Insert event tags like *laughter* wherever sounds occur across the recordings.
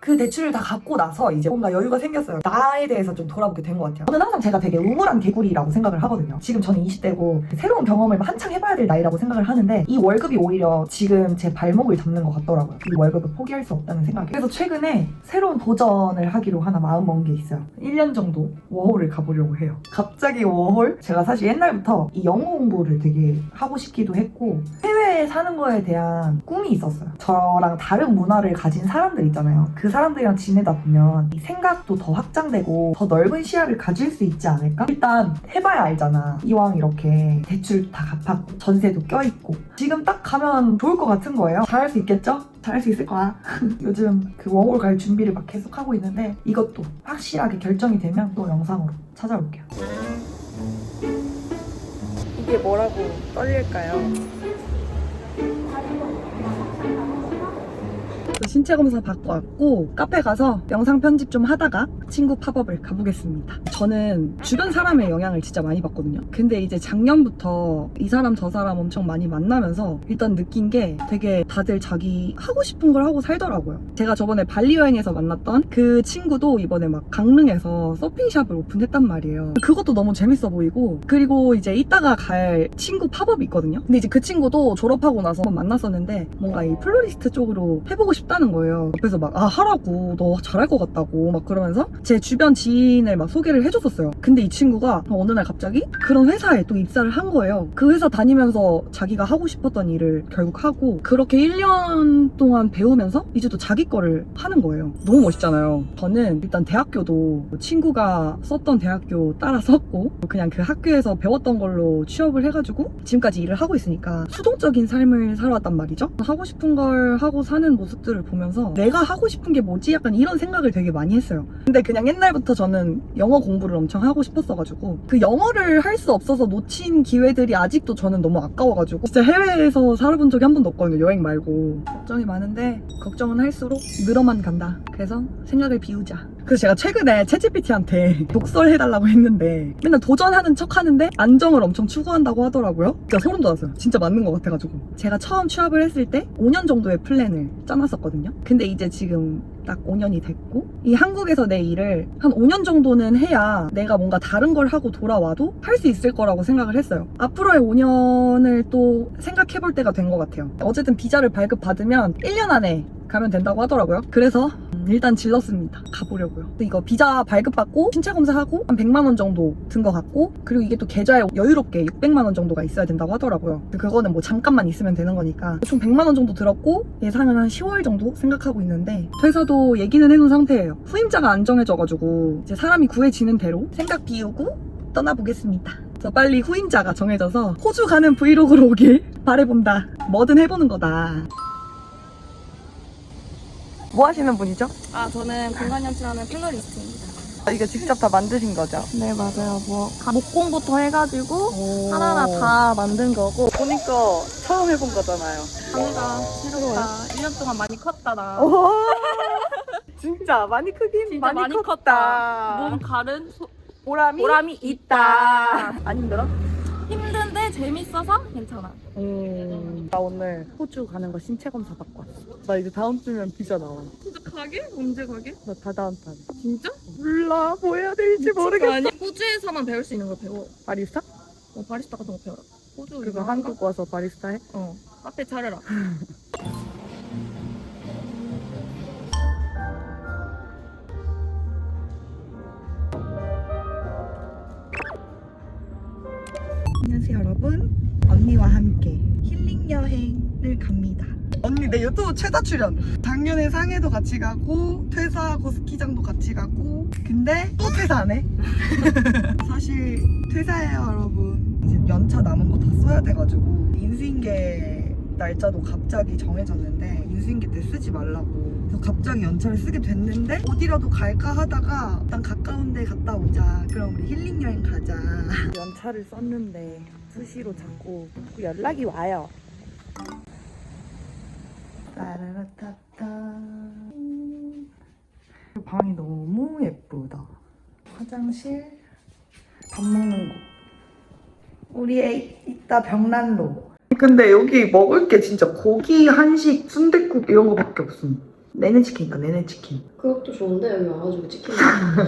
그 대출을 다 갚고 나서 이제 뭔가 여유가 생겼어요. 나에 대해서 좀 돌아보게 된 것 같아요. 저는 항상 제가 되게 우물한 개구리라고 생각을 하거든요. 지금 저는 20대고 새로운 경험을 한창 해봐야 될 나이라고 생각을 하는데 이 월급이 오히려 지금 제 발목을 잡는 것 같더라고요. 이 월급을 포기할 수 없다는 생각이. 그래서 최근에 새로운 도전을 하기로 하나 마음 먹은 게 있어요. 1년 정도 워홀을 가보려고 해요. 갑자기 워홀? 제가 사실 옛날부터 이 영어 공부를 되게 하고 싶기도 했고 해외에 사는 거에 대한 꿈이 있었어요. 저랑 다른 문화를 가진 사람들 있잖아요. 그 사람들이랑 지내다 보면 이 생각도 더 확장되고 더 넓은 시야를 가질 수 있지 않을까? 일단 해봐야 알잖아. 이왕 이렇게 대출 다 갚았고 전세도 껴있고 지금 딱 가면 좋을 것 같은 거예요. 잘할 수 있겠죠? 잘할 수 있을 거야. *laughs* 요즘 그 워홀 갈 준비를 막 계속 하고 있는데 이것도 확실하게 결정이 되면 또 영상으로 찾아올게요. 이게 뭐라고 떨릴까요? 신체 검사 받고 왔고 카페 가서 영상 편집 좀 하다가 친구 팝업을 가보겠습니다. 저는 주변 사람의 영향을 진짜 많이 받거든요. 근데 이제 작년부터 이 사람 저 사람 엄청 많이 만나면서 일단 느낀 게 되게 다들 자기 하고 싶은 걸 하고 살더라고요. 제가 저번에 발리 여행에서 만났던 그 친구도 이번에 막 강릉에서 서핑샵을 오픈했단 말이에요. 그것도 너무 재밌어 보이고 그리고 이제 이따가 갈 친구 팝업이 있거든요. 근데 이제 그 친구도 졸업하고 나서 만났었는데 뭔가 이 플로리스트 쪽으로 해보고 싶다 는 거예요. 옆에서 막 아 하라고 너 잘할 것 같다고 막 그러면서 제 주변 지인을 막 소개를 해줬었어요. 근데 이 친구가 어느 날 갑자기 그런 회사에 또 입사를 한 거예요. 그 회사 다니면서 자기가 하고 싶었던 일을 결국 하고 그렇게 1년 동안 배우면서 이제 또 자기 거를 하는 거예요. 너무 멋있잖아요. 저는 일단 대학교도 친구가 썼던 대학교 따라 썼고 그냥 그 학교에서 배웠던 걸로 취업을 해가지고 지금까지 일을 하고 있으니까 수동적인 삶을 살아왔단 말이죠. 하고 싶은 걸 하고 사는 모습들을 보면서 내가 하고 싶은 게 뭐지? 약간 이런 생각을 되게 많이 했어요. 근데 그냥 옛날부터 저는 영어 공부를 엄청 하고 싶었어가지고 그 영어를 할 수 없어서 놓친 기회들이 아직도 저는 너무 아까워가지고 진짜 해외에서 살아본 적이 한 번도 없거든요. 여행 말고 걱정이 많은데 걱정은 할수록 늘어만 간다. 그래서 생각을 비우자. 그래서 제가 최근에 채찌PT한테 *laughs* 독설 해달라고 했는데 맨날 도전하는 척 하는데 안정을 엄청 추구한다고 하더라고요. 진짜 소름 돋았어요. 진짜 맞는 것 같아가지고. 제가 처음 취업을 했을 때 5년 정도의 플랜을 짜놨었거든요. 근데 이제 지금 딱 5년이 됐고 이 한국에서 내 일을 한 5년 정도는 해야 내가 뭔가 다른 걸 하고 돌아와도 할 수 있을 거라고 생각을 했어요. 앞으로의 5년을 또 생각해 볼 때가 된 것 같아요. 어쨌든 비자를 발급받으면 1년 안에 가면 된다고 하더라고요. 그래서 음, 일단 질렀습니다. 가보려고요. 이거 비자 발급받고 신체 검사하고 한 100만 원 정도 든 것 같고 그리고 이게 또 계좌에 여유롭게 600만 원 정도가 있어야 된다고 하더라고요. 그거는 뭐 잠깐만 있으면 되는 거니까 총 100만 원 정도 들었고 예상은 한 10월 정도 생각하고 있는데 회사도 얘기는 해놓은 상태예요. 후임자가 안 정해져가지고 이제 사람이 구해지는 대로 생각 비우고 떠나보겠습니다. 저 빨리 후임자가 정해져서 호주 가는 브이로그로 오길 *laughs* 바래본다. 뭐든 해보는 거다. 뭐 하시는 분이죠? 아, 저는 공간연출하는 플로리스트입니다. 아, 이거 직접 다 만드신 거죠? 네, 맞아요. 뭐, 다 목공부터 해가지고 오. 하나하나 다 만든 거고. 보니까 처음 해본 거잖아요. 강의가 새롭다. 1년 동안 많이 컸다, 나. 오. *laughs* 진짜 많이 크긴 진짜 많이 컸다. 몸 가른 소- 보람이, 보람이 있다. 안 힘들어? 재밌어서 괜찮아. 음, 나 오늘 호주 가는 거 신체 검사 받고 왔어. 나 이제 다음 주면 비자 나와. 진짜 가게? 언제 가게? 나 다다음 달. 진짜? 몰라, 뭐 해야 될지 모르겠어. 아니, 호주에서만 배울 수 있는 걸 배워. 바리스타? 뭐 바리스타 같은 거 배워라. 호주 그거 이거 한국 와서 바리스타 해? 어. 카페 차려라. *laughs* 여러분 언니와 함께 힐링 여행을 갑니다. 언니 내 유튜브 최다 출연. 작년에 상해도 같이 가고 퇴사하고 스키장도 같이 가고. 근데 또 퇴사 안 해? 사실 퇴사해요 여러분. 이제 연차 남은 거 다 써야 돼가지고. 인수인계 날짜도 갑자기 정해졌는데 인수인계 때 쓰지 말라고 그래서 갑자기 연차를 쓰게 됐는데 어디라도 갈까 하다가 일단 가까운 데 갔다 오자. 그럼 우리 힐링 여행 가자. *laughs* 연차를 썼는데 수시로 자꾸 연락이 와요. 따라라따따. 방이 너무 예쁘다. 화장실 밥 먹는 곳. 우리 애 이따 벽난로. 근데 여기 먹을 게 진짜 고기, 한식, 순댓국 이런 거밖에 없음 내내 치킨이니까 내내 치킨. 그것도 좋은데 여기 와가지고 치킨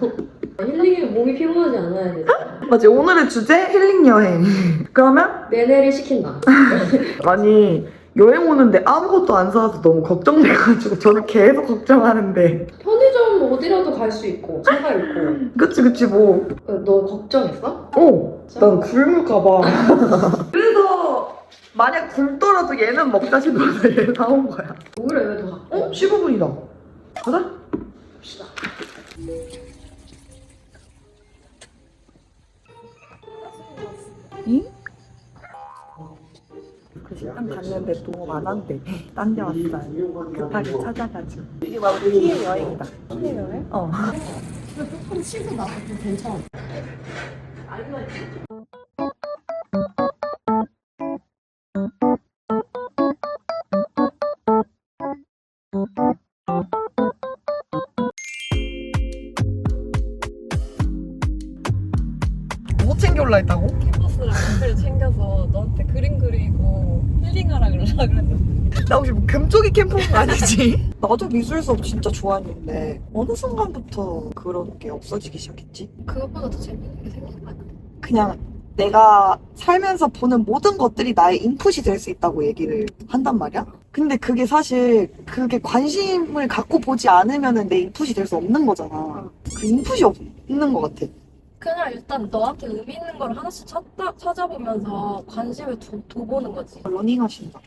먹어. 힐링에 몸이 피곤하지 않아야 돼. 맞지 오늘의 주제 힐링 여행. *laughs* 그러면 내내를 시킨다. *laughs* 아니 여행 오는데 아무것도 안 사와서 너무 걱정돼가지고 저는 계속 걱정하는데. 편의점 어디라도 갈 수 있고 차가 있고. 그치 그치 뭐. 어, 너 걱정했어? 어. 난 굶을까봐. *laughs* 만약 굶더라도 얘는 먹자 싶어서 얘 사온 거야. 오히려 여기 더 갖고. 어? 15분이다. 가자. 봅시다. 응? 그 식당 갔는데 너무 많았대. 딴데 왔어요. 급하게 찾아가지고. 이게 바로 피해 여행이다. 피해 여행? 어. 조금 나서 좀 괜찮아. 올라 했다고? 캔버스랑 펜을 챙겨서 너한테 그림 그리고 힐링하라 그러려 그랬는데 나 혹시 뭐 금쪽이 온거 아니지? *laughs* 나도 미술 수업 진짜 좋아했는데 어느 순간부터 그런 게 없어지기 시작했지? 그것보다 더 재밌는 게 생긴 거 같아. 그냥 내가 살면서 보는 모든 것들이 나의 인풋이 될 수 있다고 얘기를 한단 말이야. 근데 그게 사실 그게 관심을 갖고 보지 않으면 내 인풋이 될 수 없는 거잖아. 그 인풋이 없는 것 같아. 그냥 일단 너한테 의미 있는 걸 하나씩 찾다, 찾아보면서 관심을 두, 둬보는 거지 러닝 하신다.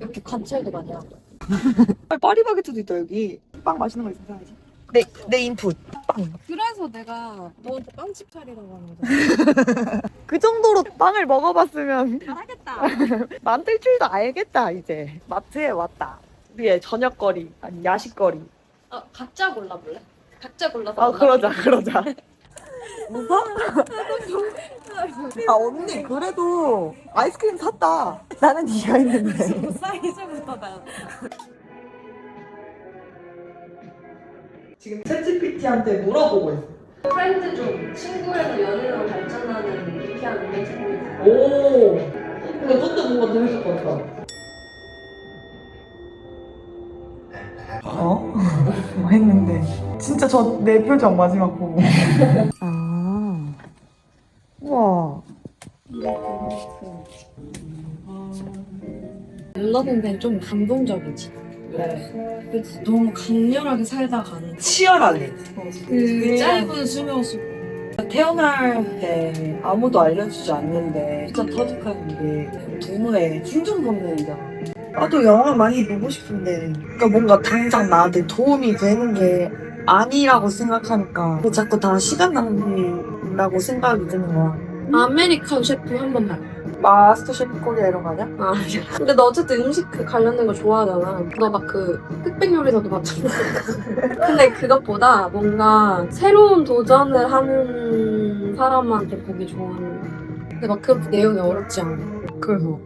이렇게 관찰도 많이 하고 *laughs* 아, 파리바게트도 있다 여기. 빵 맛있는 거 있으면 사야지. 내, 내 인풋. 빵. 그래서 내가 너한테 빵집 차리라고 하는 거잖아 *laughs* 그 정도로 빵을 먹어봤으면 잘하겠다 *laughs* 만들 줄도 알겠다 이제. 마트에 왔다. 우리의 저녁거리 아니 야식거리. 어, 각자 골라볼래? 각자 골라서 아 골라. 그러자 그러자. 웃어? 아 언니 그래도 아이스크림 샀다. 나는 네가 있는데. 사이즈부터 다 지금 챗GPT한테 물어보고 있어. 프렌드 좀 친구에서 연인으로 발전하는 유쾌한 보이지? 오. 근데 그것도 뭔가 재밌을 것 같다. 어? *laughs* 뭐 했는데? 진짜 저 내 표정 마지막 보고. 아. *laughs* 선배는 좀 감동적이지 네. 그치 너무 강렬하게 살다 가는 치열하네. 그 짧은 수명 속 태어날 때 아무도 알려주지 않는데 진짜 터득하는 게 동호회 충전선물이잖아. 나도 영화 많이 보고 싶은데 그러니까 뭔가 당장 나한테 도움이 되는 게 아니라고 생각하니까 자꾸 다 시간 낭비라고 생각이 드는 거야. 아메리칸 셰프 한번 봐. 마스터 셰프 코리아 이런 거 아니야? 아, 근데 너 어쨌든 음식 그 관련된 거 좋아하잖아. 너 막 그 흑백 요리사도 봤잖아. *laughs* 근데 그것보다 뭔가 새로운 도전을 하는 사람한테 보기 좋은. 근데 막 그렇게 내용이 어렵지 않아. 그래서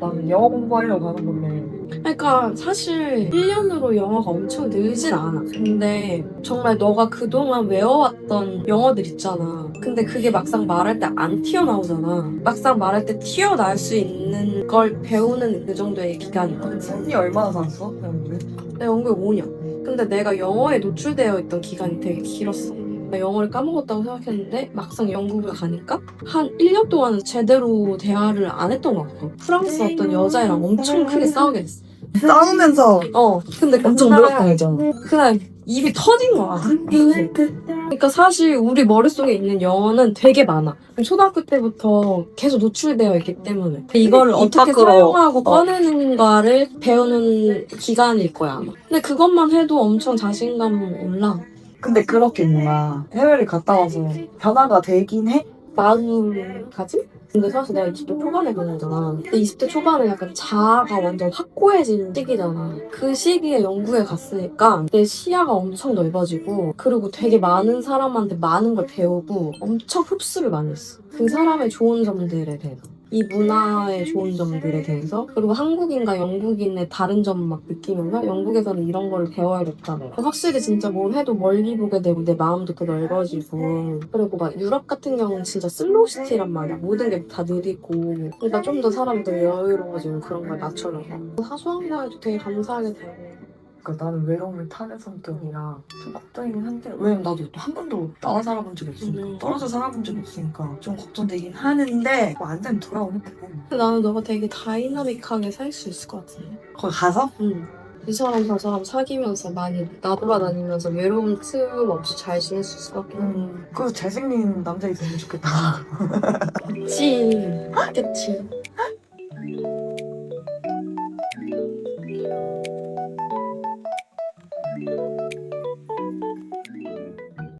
나는 영어 공부하려고 가는 건데 그러니까 사실 1년으로 영어가 엄청 늘진 않아. 근데 정말 너가 그동안 외워왔던 영어들 있잖아. 근데 그게 막상 말할 때 안 튀어나오잖아. 막상 말할 때 튀어나올 수 있는 걸 배우는 그 정도의 기간이 있거든. 언니 얼마나 살았어? 영국에? 나 영국에 5년. 근데 내가 영어에 노출되어 있던 기간이 되게 길었어. 나 영어를 까먹었다고 생각했는데 막상 영국을 가니까 한 1년 동안은 제대로 대화를 안 했던 것 같아. 프랑스 어떤 여자애랑 엄청 크게 싸우게 됐어. 싸우면서 어, 근데 엄청 그날- 노력당했잖아 그날 입이 터진 거야. 그러니까 사실 우리 머릿속에 있는 영어는 되게 많아. 초등학교 때부터 계속 노출되어 있기 때문에. 이거를 입 어떻게 밖으로. 사용하고 어. 꺼내는가를 배우는 기간일 거야, 아마. 근데 그것만 해도 엄청 자신감 올라. 근데 그렇게 뭔가 해외를 갔다 와서 변화가 되긴 해? 마음가짐? 근데 사실 내가 20대 초반에 간 거잖아. 근데 20대 초반에 약간 자아가 완전 확고해지는 시기잖아. 그 시기에 영국에 갔으니까 내 시야가 엄청 넓어지고 그리고 되게 많은 사람한테 많은 걸 배우고 엄청 흡수를 많이 했어. 그 사람의 좋은 점들에 대해서. 이 문화의 좋은 점들에 대해서 그리고 한국인과 영국인의 다른 점 막 느끼면서 영국에서는 이런 거를 배워야겠다 확실히 진짜 뭘 해도 멀리 보게 되고 내 마음도 더 넓어지고. 그리고 막 유럽 같은 경우는 진짜 슬로우 시티란 말이야. 모든 게 다 느리고. 그러니까 좀 더 사람이 더 여유로워지고 그런 걸 나처럼 사소한 거에도 되게 감사하게 되고 그러니까 나는 외로움을 타는 성격이라 좀 걱정이긴 한데 왜냐면 나도 또 한 번도 나와 살아본 적이 없으니까 음. 떨어져 살아본 적이 없으니까 좀 걱정되긴 하는데 뭐 안 되면 돌아오는 거고 근데 나는 너가 되게 다이나믹하게 살 수 있을 것 같은데. 거기 가서 응. 이 사람 저 사람 사귀면서 많이 나돌아다니면서 외로움 틈 없이 잘 지낼 수 있을 것 같긴 해. 음, 그 잘생긴 남자 있으면 좋겠다 그치. 그치.